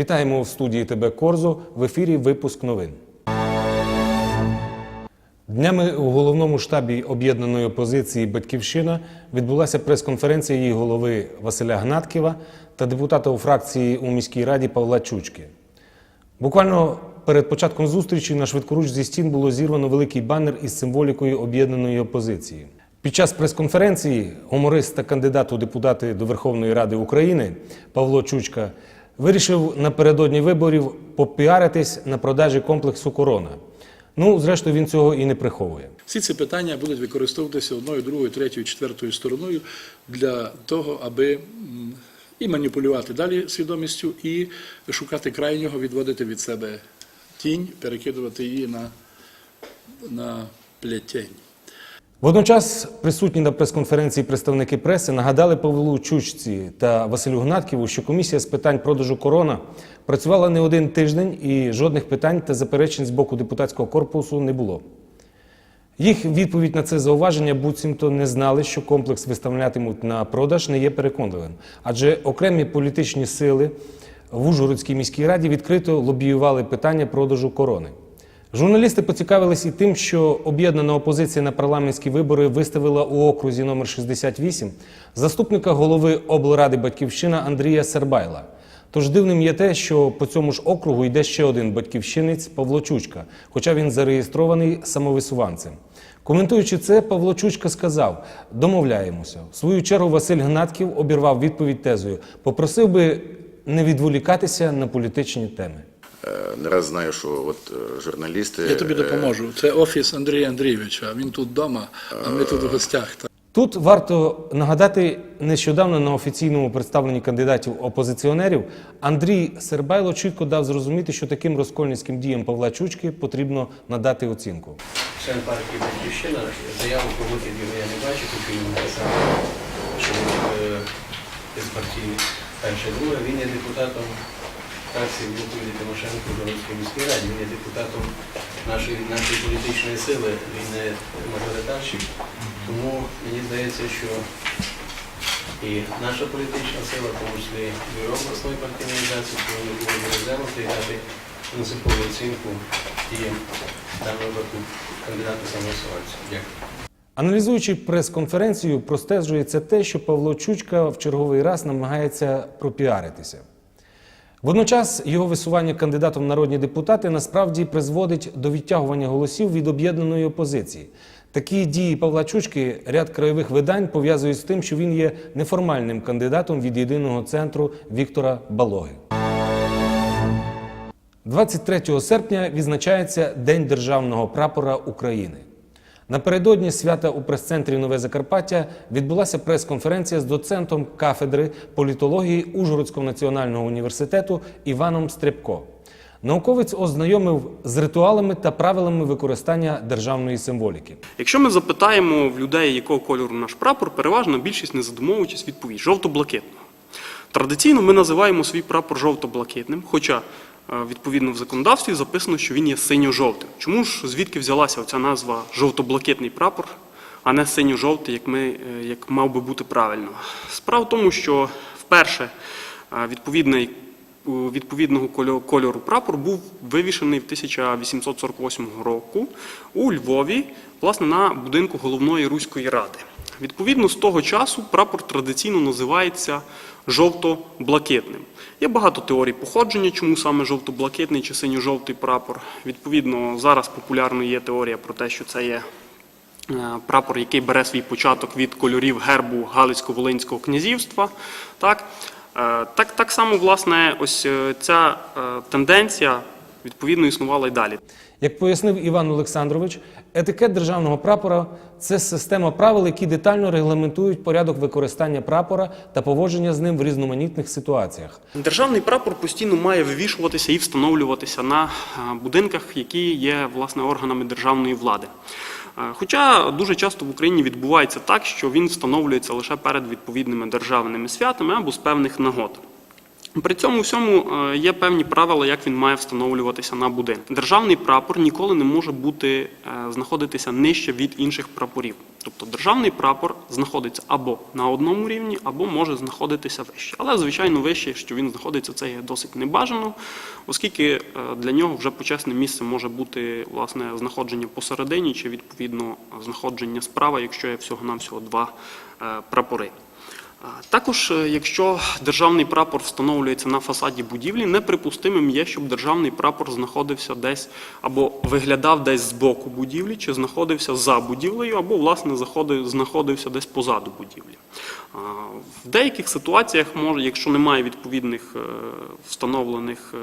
Вітаємо в студії ТБ Корзо в ефірі Випуск новин. Днями у головному штабі об'єднаної опозиції Батьківщина відбулася прес-конференція її голови Василя Гнатківа та депутата у фракції у міській раді Павла Чучки. Буквально перед початком зустрічі на швидкоруч зі стін було зірвано великий банер із символікою об'єднаної опозиції. Під час прес-конференції гуморист та кандидат у депутати до Верховної Ради України Павло Чучка вирішив напередодні виборів попіаритись на продажі комплексу Корона. Ну, зрештою, він цього і не приховує. Всі ці питання будуть використовуватися одною, другою, третьою, четвертою стороною для того, аби і маніпулювати далі свідомістю, і шукати крайнього, відводити від себе тінь, перекидувати її на, на плетень. Водночас присутні на прес-конференції представники преси нагадали Павлу Чучці та Василю Гнатківу, що комісія з питань продажу корона працювала не один тиждень і жодних питань та заперечень з боку депутатського корпусу не було. Їх відповідь на це зауваження буцімто не знали, що комплекс виставлятимуть на продаж не є переконливим, адже окремі політичні сили в Ужгородській міській раді відкрито лобіювали питання продажу корони. Журналісти поцікавились і тим, що об'єднана опозиція на парламентські вибори виставила у окрузі номер 68 заступника голови облради Батьківщина Андрія Сербайла. Тож дивним є те, що по цьому ж округу йде ще один батьківщинець Павло Чучка, хоча він зареєстрований самовисуванцем. Коментуючи це, Павло Чучка сказав: домовляємося. В свою чергу Василь Гнатків обірвав відповідь тезою, попросив би не відволікатися на політичні теми. Е, Не раз знаю, що от е, журналісти. Я тобі е, допоможу. Це офіс Андрія Андрійовича. Він тут вдома, а ми тут в гостях. Тут варто нагадати нещодавно на офіційному представленні кандидатів опозиціонерів Андрій Сербайло чітко дав зрозуміти, що таким розкольницьким діям Павла Чучки потрібно надати оцінку. член партії Батьківщина, заяву про вихід його я не бачу, тому він написав, що він е, партії перше друге. Він є депутатом фракції Юлії Тимошенко в Донецькій міській раді. Він є депутатом нашої, нашої політичної сили, він не мажоритарщик. Тому мені здається, що і наша політична сила, тому числі бюро обласної партійної організації, повинні повинні розглянути і дати принципову оцінку і в даному випадку кандидату самосуванцю. Дякую. Аналізуючи прес-конференцію, простежується те, що Павло Чучка в черговий раз намагається пропіаритися. Водночас його висування кандидатом в народні депутати насправді призводить до відтягування голосів від об'єднаної опозиції. Такі дії Павла Чучки ряд краєвих видань пов'язують з тим, що він є неформальним кандидатом від єдиного центру Віктора Балоги. 23 серпня відзначається День державного прапора України. Напередодні свята у прес-центрі Нове Закарпаття відбулася прес-конференція з доцентом кафедри політології Ужгородського національного університету Іваном Стрепко. Науковець ознайомив з ритуалами та правилами використання державної символіки. Якщо ми запитаємо в людей, якого кольору наш прапор, переважно більшість не задумовуючись відповість жовто-блакитного. Традиційно ми називаємо свій прапор жовто-блакитним, хоча відповідно в законодавстві записано, що він є синьо-жовтим. Чому ж звідки взялася оця назва жовто-блакитний прапор, а не синьо-жовтий, як, ми, е, як мав би бути правильно? Справа в тому, що вперше е, відповідний відповідного кольору прапор був вивішений в 1848 року у Львові, власне, на будинку головної руської ради. Відповідно, з того часу прапор традиційно називається жовто-блакитним. Є багато теорій походження, чому саме жовто-блакитний чи синьо-жовтий прапор. Відповідно, зараз популярно є теорія про те, що це є е, прапор, який бере свій початок від кольорів гербу Галицько-Волинського князівства. Так, так, так само, власне, ось е, ця е, тенденція відповідно існувала і далі. Як пояснив Іван Олександрович, етикет державного прапора це система правил, які детально регламентують порядок використання прапора та поводження з ним в різноманітних ситуаціях. Державний прапор постійно має вивішуватися і встановлюватися на е, будинках, які є власне органами державної влади. Е, Хоча дуже часто в Україні відбувається так, що він встановлюється лише перед відповідними державними святами або з певних нагод. При цьому всьому е, є певні правила, як він має встановлюватися на будинку. Державний прапор ніколи не може бути е, знаходитися нижче від інших прапорів. Тобто державний прапор знаходиться або на одному рівні, або може знаходитися вище. Але звичайно, вище, що він знаходиться, це є досить небажано, оскільки е, для нього вже почесне місце може бути власне знаходження посередині, чи відповідно знаходження справа, якщо є всього-навсього два прапори. Також, е, якщо державний прапор встановлюється на фасаді будівлі, неприпустимим є, щоб державний прапор знаходився десь або виглядав десь з боку будівлі, чи знаходився за будівлею, або власне знаходився десь позаду будівлі. В деяких ситуаціях якщо немає відповідних е, встановлених е,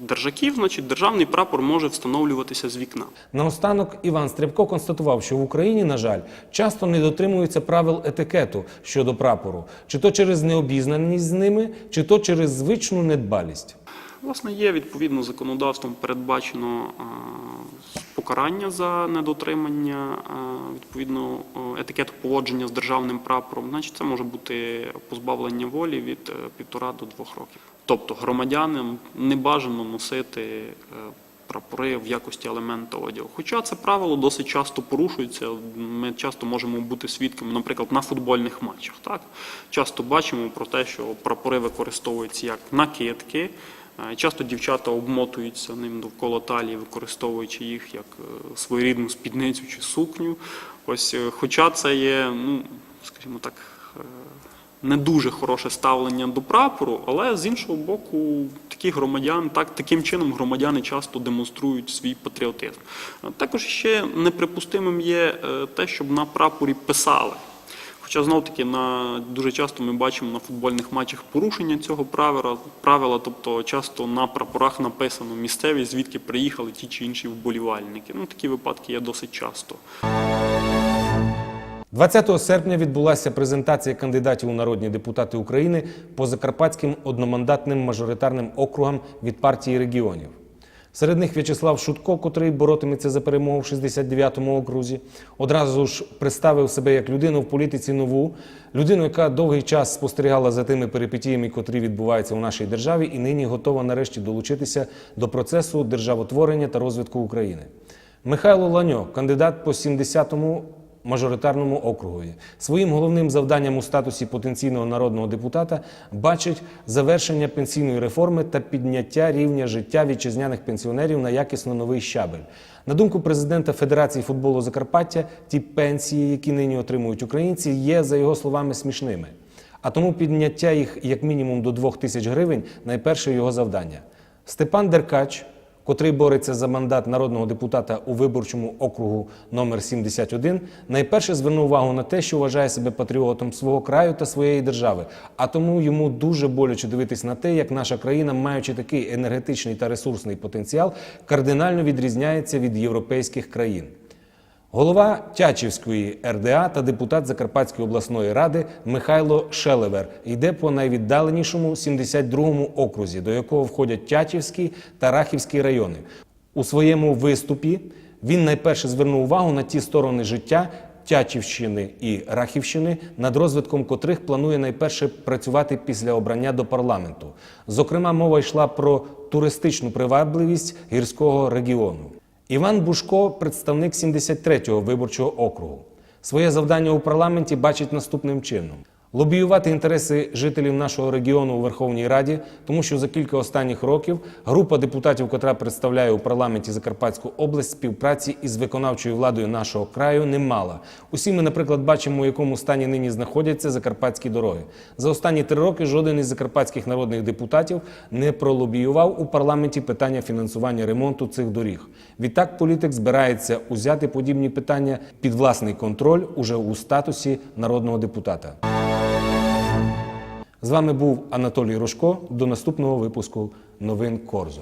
держаків, значить державний прапор може встановлюватися з вікна. Наостанок Іван Стрибко констатував, що в Україні, на жаль, часто не дотримуються правил етикету щодо прапору, чи то через необізнаність з ними, чи то через звичну недбалість. Власне, є відповідно законодавством передбачено е, покарання за недотримання е, відповідно етикету поводження з державним прапором. Значить, це може бути позбавлення волі від е, півтора до двох років. Тобто громадянам не бажано носити прапори в якості елемента одягу. Хоча це правило досить часто порушується. Ми часто можемо бути свідками, наприклад, на футбольних матчах. Так часто бачимо про те, що прапори використовуються як накидки. Е, Часто дівчата обмотуються ним довкола талії, використовуючи їх як е, своєрідну спідницю чи сукню. Ось, е, хоча це є, ну скажімо так, не дуже хороше ставлення до прапору, але з іншого боку, такі громадяни, так таким чином громадяни часто демонструють свій патріотизм. Також ще неприпустимим є е, те, щоб на прапорі писали. Хоча знов таки на дуже часто ми бачимо на футбольних матчах порушення цього правила, правила, тобто часто на прапорах написано місцевість, звідки приїхали ті чи інші вболівальники. Ну такі випадки є досить часто. 20 серпня відбулася презентація кандидатів у народні депутати України по закарпатським одномандатним мажоритарним округам від партії регіонів. Серед них В'ячеслав Шутко, котрий боротиметься за перемогу в 69-му окрузі, одразу ж представив себе як людину в політиці нову, людину, яка довгий час спостерігала за тими перипетіями, котрі відбуваються у нашій державі, і нині готова нарешті долучитися до процесу державотворення та розвитку України. Михайло Ланьо, кандидат по 70-му мажоритарному округові. Своїм головним завданням у статусі потенційного народного депутата бачить завершення пенсійної реформи та підняття рівня життя вітчизняних пенсіонерів на якісно новий щабель. На думку президента Федерації футболу Закарпаття, ті пенсії, які нині отримують українці, є за його словами смішними. А тому підняття їх як мінімум до 2 тисяч гривень найперше його завдання. Степан Деркач котрий бореться за мандат народного депутата у виборчому округу номер 71, найперше звернув увагу на те, що вважає себе патріотом свого краю та своєї держави. А тому йому дуже боляче дивитись на те, як наша країна, маючи такий енергетичний та ресурсний потенціал, кардинально відрізняється від європейських країн. Голова Тячівської РДА та депутат Закарпатської обласної ради Михайло Шелевер йде по найвіддаленішому 72-му окрузі, до якого входять Тячівський та Рахівський райони. У своєму виступі він найперше звернув увагу на ті сторони життя Тячівщини і Рахівщини, над розвитком котрих планує найперше працювати після обрання до парламенту. Зокрема, мова йшла про туристичну привабливість гірського регіону. Іван Бушко, представник 73-го виборчого округу. Своє завдання у парламенті бачить наступним чином: лобіювати інтереси жителів нашого регіону у Верховній Раді, тому що за кілька останніх років група депутатів, котра представляє у парламенті Закарпатську область, співпраці із виконавчою владою нашого краю не мала. Усі ми, наприклад, бачимо, у якому стані нині знаходяться закарпатські дороги. За останні три роки жоден із закарпатських народних депутатів не пролобіював у парламенті питання фінансування ремонту цих доріг. Відтак політик збирається узяти подібні питання під власний контроль уже у статусі народного депутата. З вами був Анатолій Рожко. До наступного випуску новин Корзо.